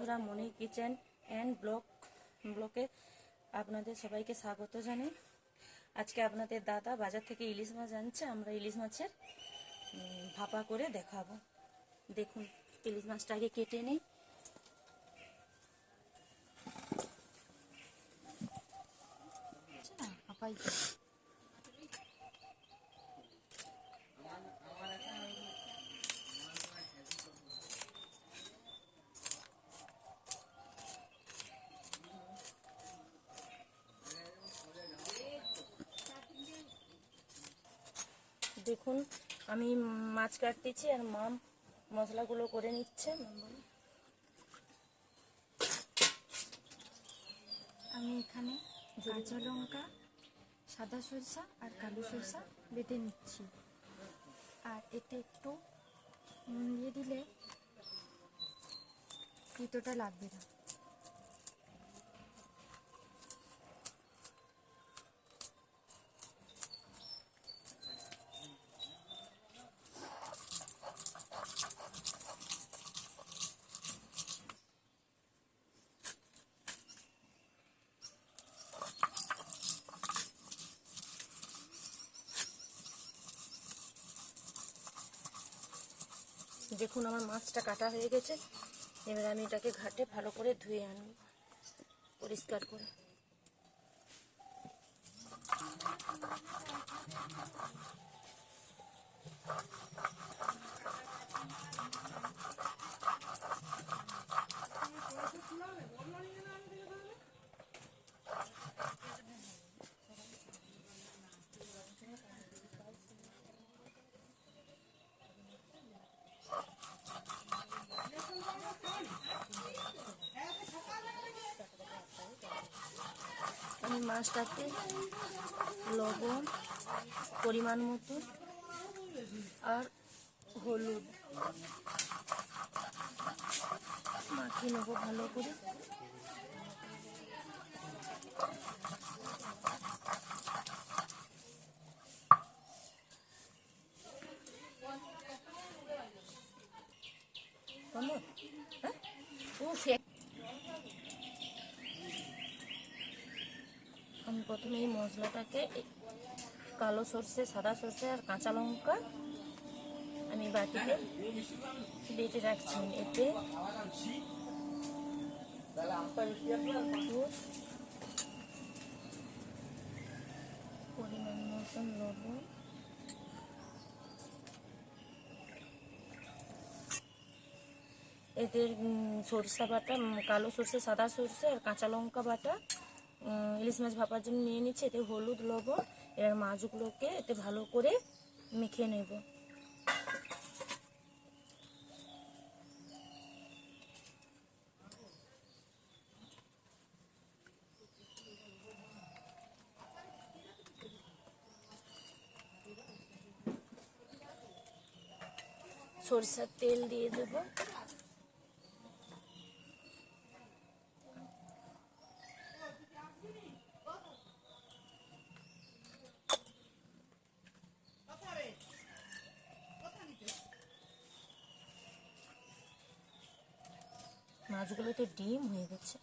বন্ধুরা মনি kitchen and block ব্লকে আপনাদের সবাইকে স্বাগত জানাই। আজকে আপনাদের দাদা বাজার থেকে ইলিশ মাছ আনছে আমরা ইলিশ মাছের ভাপা করে দেখাবো। দেখুন ইলিশ মাছটা আগে কেটে নিই। আচ্ছা, ভাপাই। দেখুন, আমি মাছ কাটতেছি আর মাম মশলাগুলো করে নিচ্ছে। আমি এখানে কাঁচা লঙ্কা, সাদা সরষা আর কালো সরষা বেটে নিচ্ছি। আর এতে একটু নুন দিয়ে দিলে তিতোটা লাগবে না। দেখুন আমার মাছটা কাটা হয়ে গেছে। এবার আমি এটাকে ঘাটে ভালো করে ধুয়ে আনব, পরিষ্কার করে। আমি মাছটাকে লবণ পরিমাণ মতো আর হলুদ মাখিয়ে নেব ভালো করে? হ্যাঁ? উফ, এক- আমি প্রথমে এই মশলাটাকে কালো সর্ষে, সাদা সর্ষে আর কাঁচা লঙ্কা আমি বাটিতে বেটে রাখছি। এতে পরিমাণ মতন লবণ। এদের সরষা বাটা কালো সর্ষে, সাদা সর্ষে আর কাঁচা লঙ্কা বাটা ইলিশ মাছ ভাপার জন্য নিয়ে নিচ্ছি, এতে হলুদ, লবণ, এবার মাছগুলোকে এতে ভালো করে মেখে নেব। সরষের তেল দিয়ে দেবো। মাছগুলো তো ডিম হয়ে গেছে।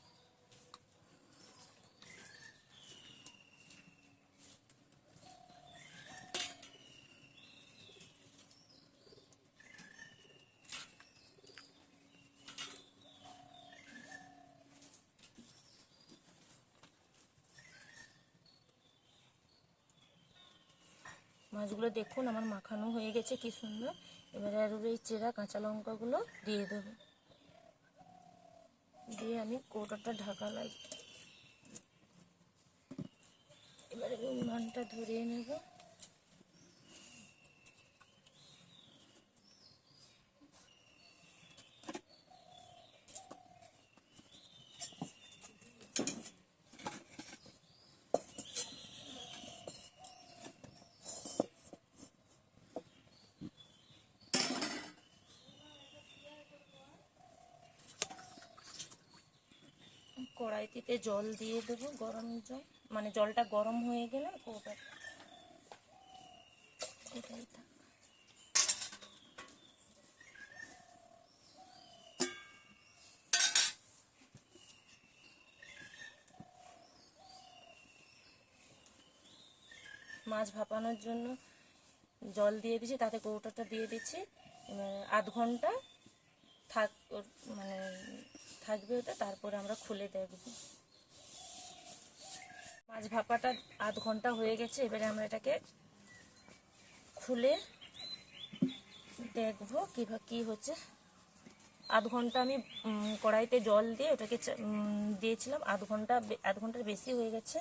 মাছগুলো দেখুন, আমার মাখানো হয়ে গেছে, কি সুন্দর। এবারে আর এই চেরা কাঁচা লঙ্কাগুলো দিয়ে দেবো। দিয়ে আমি কৌটাটা ঢাকা লাগবে এবারে আমি উনানটা ধরিয়ে নেব। কড়াইতে জল দিয়ে দেবো, গরম জল। মানে জলটা গরম হয়ে গেলে ওটা মাছ ভাপানোর জন্য জল দিয়ে দিচ্ছি তাতে কৌটাটা দিয়ে দিচ্ছি আধ ঘণ্টা থাক মানে থাকবে ওটা, তারপরে আমরা খুলে দেখব মাছ ভাপাটা আধ ঘণ্টা হয়ে গেছে, এবারে আমরা এটাকে খুলে দেখব কীভাবে কী হচ্ছে। আধ ঘণ্টা আমি কড়াইতে জল দিয়ে ওটাকে দিয়েছিলাম, আধ ঘণ্টা আধ ঘণ্টার বেশি হয়ে গেছে।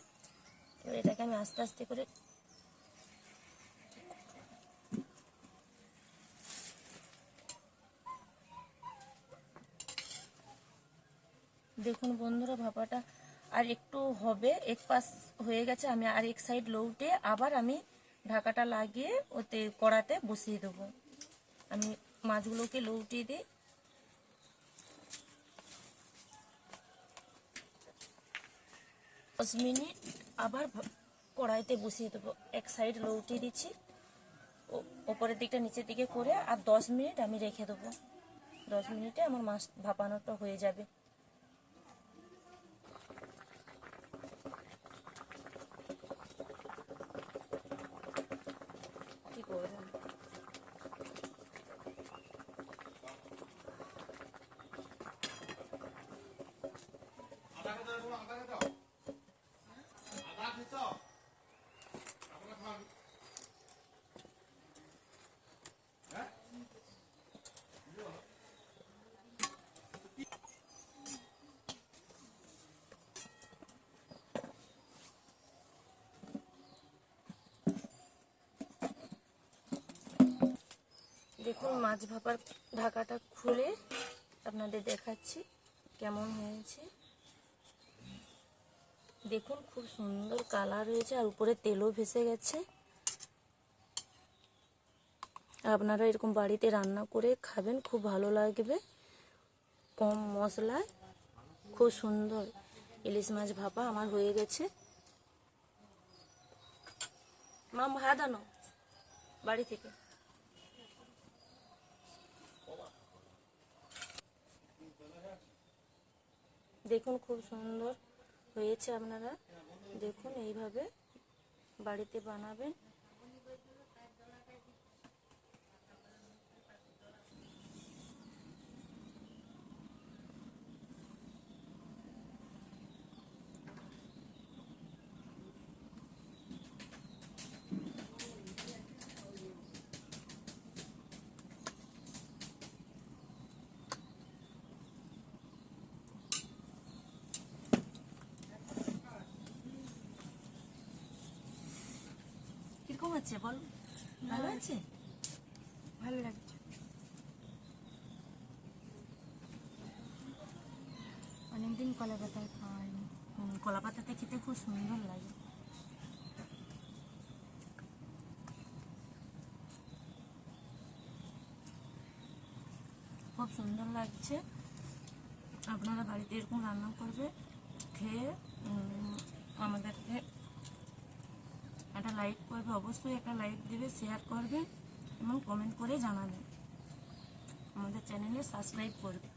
এবার এটাকে আমি আস্তে আস্তে করে দেখুন বন্ধুরা, ভাপাটা আর একটু হবে, এক পাশ হয়ে গেছে, আমি আর এক সাইড লৌটে আবার আমি ঢাকাটা লাগিয়ে ওতে কড়াতে বসিয়ে দেবো। আমি মাছগুলোকে লৌটিয়ে দিই। দশ মিনিট আবার কড়াইতে বসিয়ে দেবো। এক সাইড লৌটিয়ে দিচ্ছি। ওপরের দিকটা নিচের দিকে করে আর দশ মিনিট আমি রেখে দেবো। দশ মিনিটে আমার মাছ ভাপানোটা হয়ে যাবে কি করবেন দেখুন মাছ ভাপার ঢাকাটা খুলে আপনাদের দেখাচ্ছি কেমন হয়েছে। দেখুন, খুব সুন্দর কালার হয়েছে আর উপরে তেলও ভেসে গেছে। আপনারা এরকম বাড়িতে রান্না করে খাবেন, খুব ভালো লাগবে। কম মশলায়, খুব সুন্দর। ইলিশ মাছ ভাপা আমার হয়ে গেছে। মাম, ভাত আনো বাড়ি থেকে। দেখুন, খুব সুন্দর। হয়েছে আপনারা। দেখুন এইভাবে বাড়িতে বানাবেন। কীরকম হচ্ছে বল? ভালো আছে? ভালো লাগছে। অনেকদিন কলা পাতায় হুম, কলা পাতাতে খেতে খুব সুন্দর লাগে। খুব সুন্দর লাগছে। আপনারা বাড়িতে এরকম রান্না করবে খেয়ে আমাদেরকে একটা লাইক করবে, অবশ্যই একটা লাইক দেবে শেয়ার করবে এবং কমেন্ট করে জানাবে। আমাদের চ্যানেলে সাবস্ক্রাইব করবে।